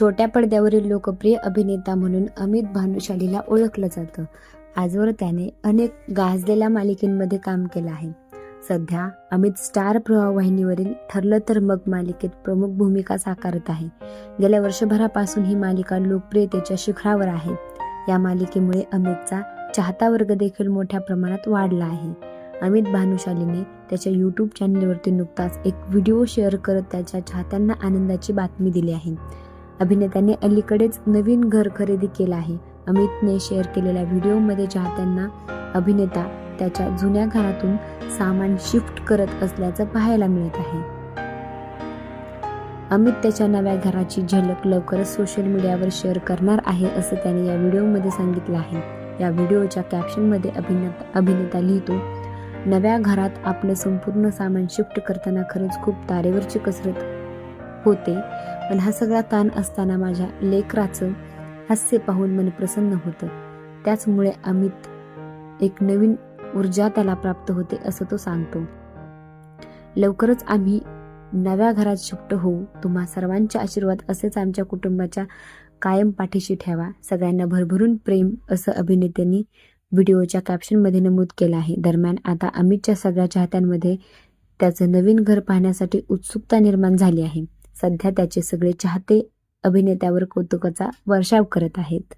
छोट्या पडद्यावरील लोकप्रिय अभिनेता म्हणून अमित भानुशालीला ओळखलं जातं. आजवर त्याने अनेक गाजलेल्या मालिकेंमध्ये काम केलं आहे. सध्या अमित स्टार प्रवाह वाहिनीवरील ठरलं तर मग मालिकेत प्रमुख भूमिका साकारत आहे. गेल्या वर्षभरापासून ही मालिका लोकप्रियतेच्या शिखरावर आहे. या मालिकेमुळे अमितचा चाहता वर्ग देखील मोठ्या प्रमाणात वाढला आहे. अमित भानुशालीने त्याच्या यूट्यूब चॅनलवरती नुकताच एक व्हिडिओ शेअर करत त्याच्या चाहत्यांना आनंदाची बातमी दिली आहे. अभिनेत्याने अलीकडेच नवीन घर खरेदी केलं आहे. अमितने शेअर केलेल्या व्हिडिओमध्ये चाहत्यांना अभिनेता त्याच्या जुन्या घरातून सामान शिफ्ट करत असल्याचं पाहायला मिळत आहे. अमित त्याच्या नव्या घराची झलक लवकरच सोशल मीडियावर शेअर करणार आहे असं त्याने या व्हिडिओमध्ये सांगितलं आहे. या व्हिडिओच्या कॅप्शनमध्ये अभिनेता अभिनेता लिहितो नव्या घरात आपलं संपूर्ण सामान शिफ्ट करताना खरंच खूप तारेवरची कसरत होते. पण हा सगळा ताण असताना माझ्या लेकराचं हास्य पाहून मन प्रसन्न होतं. त्याचमुळे अमित एक नवीन ऊर्जा त्याला प्राप्त होते असं तो सांगतो. लवकरच आम्ही नव्या घरात शिफ्ट होऊ. तुम्हा सर्वांचे आशीर्वाद असेच आमच्या कुटुंबाच्या कायम पाठीशी ठेवा. सगळ्यांना भरभरून प्रेम असं अभिनेत्यांनी व्हिडिओच्या कॅप्शनमध्ये नमूद केलं आहे. दरम्यान आता अमितच्या सगळ्या चाहत्यांमध्ये त्याचं नवीन घर पाहण्यासाठी उत्सुकता निर्माण झाली आहे. सध्या त्याचे सगळे चाहते अभिनेत्यावर कौतुकाचा वर्षाव करत आहेत.